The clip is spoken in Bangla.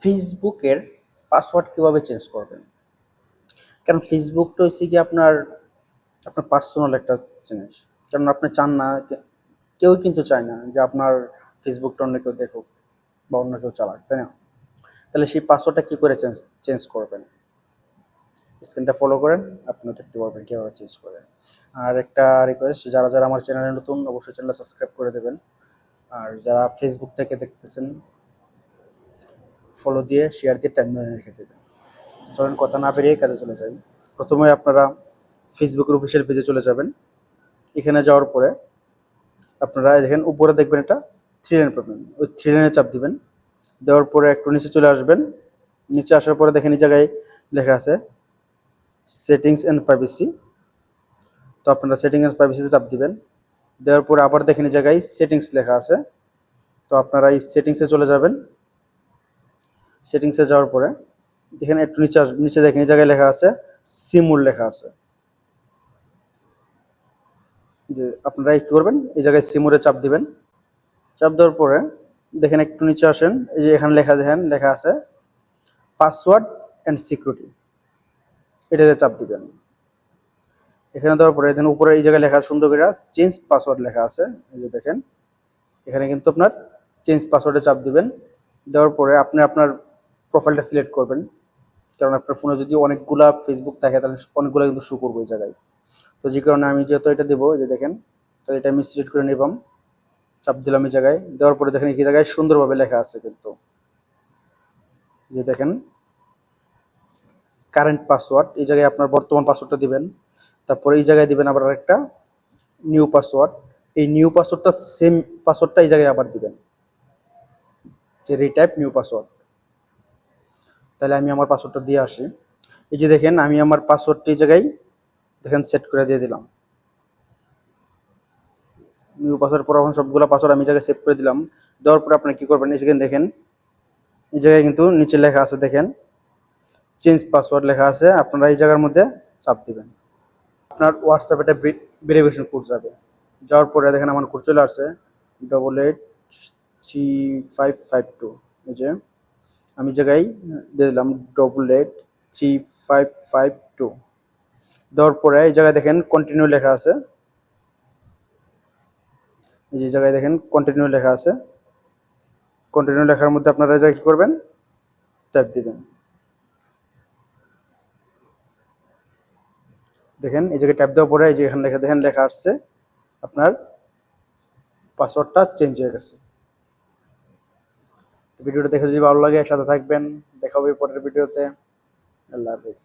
ফেসবুকের পাসওয়ার্ড কীভাবে চেঞ্জ করবেন? কারণ ফেসবুকটা হচ্ছে কি আপনার আপনার পার্সোনাল একটা জিনিস। কারণ আপনি চান না কেউ কিন্তু চায় না যে আপনার ফেসবুকটা অন্য কেউ দেখুক বা অন্য কেউ চালাক, তাই না? তাহলে সেই পাসওয়ার্ডটা কী করে চেঞ্জ চেঞ্জ করবেন? স্ক্রিনটা ফলো করেন আপনিও দেখতে পারবেন কীভাবে চেঞ্জ করেন। আর একটা রিকোয়েস্ট যারা যারা আমার চ্যানেলে নতুন, অবশ্যই চ্যানেলটা সাবস্ক্রাইব করে দেবেন। আর যারা ফেসবুক থেকে দেখতেছেন ফলো দিয়ে শেয়ার দিয়ে টাইম রেখে দেবেন চলেন কথা না বেরিয়ে কাজে চলে যাই। প্রথমে আপনারা ফেসবুকের অফিসিয়াল পেজে চলে যাবেন। এখানে যাওয়ার পরে আপনারা দেখেন, উপরে দেখবেন এটা থ্রি লাইন পাবেন ওই থ্রি লাইনে চাপ দিবেন। দেওয়ার পরে একটু নিচে চলে আসবেন। নিচে আসার পরে দেখেন, এই জায়গায় লেখা আছে সেটিংস অ্যান্ড প্রাইভেসি তো আপনারা সেটিংস অ্যান্ড প্রাইভেসিতে চাপ দিবেন। দেওয়ার পরে আবার দেখেন, এই জায়গায় সেটিংস লেখা আছে। তো আপনারা এই সেটিংসে চলে যাবেন। সেটিংসে যাওয়ার পরে দেখেন একটু নিচে নিচে দেখেন, এই জায়গায় লেখা আছে, সিমুল লেখা আছে। যে আপনারা কী করবেন? এই জায়গায় সিমুরে চাপ দিবেন। চাপ দেওয়ার পরে দেখেন একটু নিচে আসেন, এই যে এখানে লেখা, দেখেন, লেখা আছে পাসওয়ার্ড অ্যান্ড সিকিউরিটি এটাতে চাপ দিবেন। এখানে দেওয়ার পরে দেখেন উপরে এই জায়গায় লেখা সুন্দর করে চেঞ্জ পাসওয়ার্ড লেখা আছে, এই যে দেখেন। এখানে কিন্তু আপনার চেঞ্জ পাসওয়ার্ডে চাপ দিবেন। দেওয়ার পরে আপনি আপনার প্রোফাইলটা সিলেক্ট করবেন। কারণ আপনার ফোনে যদি অনেকগুলা ফেসবুক থাকে, তাহলে অনেকগুলো কিন্তু শো করব এই জায়গায়। তো যে কারণে আমি যেহেতু এটা দেবো যে দেখেন, তাহলে এটা আমি সিলেক্ট করে নিলাম। চাপ দিলাম এই জায়গায়। দেওয়ার পরে দেখেন এই জায়গায় সুন্দরভাবে লেখা আছে কিন্তু। যে দেখেন কারেন্ট পাসওয়ার্ড এই জায়গায় আপনার বর্তমান পাসওয়ার্ডটা দিবেন। তারপরে এই জায়গায় দিবেন আবার একটা নিউ পাসওয়ার্ড এই নিউ পাসওয়ার্ডটা সেম পাসওয়ার্ডটা এই জায়গায় আবার দিবেন। যে রিটাইপ নিউ পাসওয়ার্ড তাহলে আমি আমার পাসওয়ার্ডটা দিয়ে আসি। এই যে দেখেন, আমি আমার পাসওয়ার্ডটি জায়গায় দেখেন সেট করে দিয়ে দিলাম। নিউ পাসওয়ার্ড পর এখন সবগুলো পাসওয়ার্ড আমি জায়গায় সেভ করে দিলাম। দেওয়ার পরে আপনি কি করবেন, এই জায়গায় দেখেন এই জায়গায় কিন্তু নিচে লেখা আছে, দেখেন চেঞ্জ পাসওয়ার্ড লেখা আছে, আপনারা এই জায়গার মধ্যে চাপ দিবেন। আপনার হোয়াটসঅ্যাপে একটা ভেরিফিকেশন কোড যাবে। যাওয়ার পরে দেখেন আমার কোড চলে আসছে double eight three five five two এই যে। আমি জায়গায় দিয়ে দিলাম double eight three five five two দেওয়ার পরে এই জায়গায় দেখেন কন্টিনিউ লেখা আছে। এই যে জায়গায় দেখেন কন্টিনিউ লেখা আছে। কন্টিনিউ লেখার মধ্যে আপনারা জায়গায় কী করবেন? ট্যাপ দিবেন। দেখেন এই জায়গায় ট্যাপ দেওয়ার পরে এই যে এখানে লেখা দেখেন লেখা আসছে। আপনার পাসওয়ার্ডটা চেঞ্জ হয়ে গেছে। ভিডিওটা দেখে যদি ভালো লাগে সাথে থাকবেন দেখা হবে পরের ভিডিওতে। আল্লাহ হাফিজ।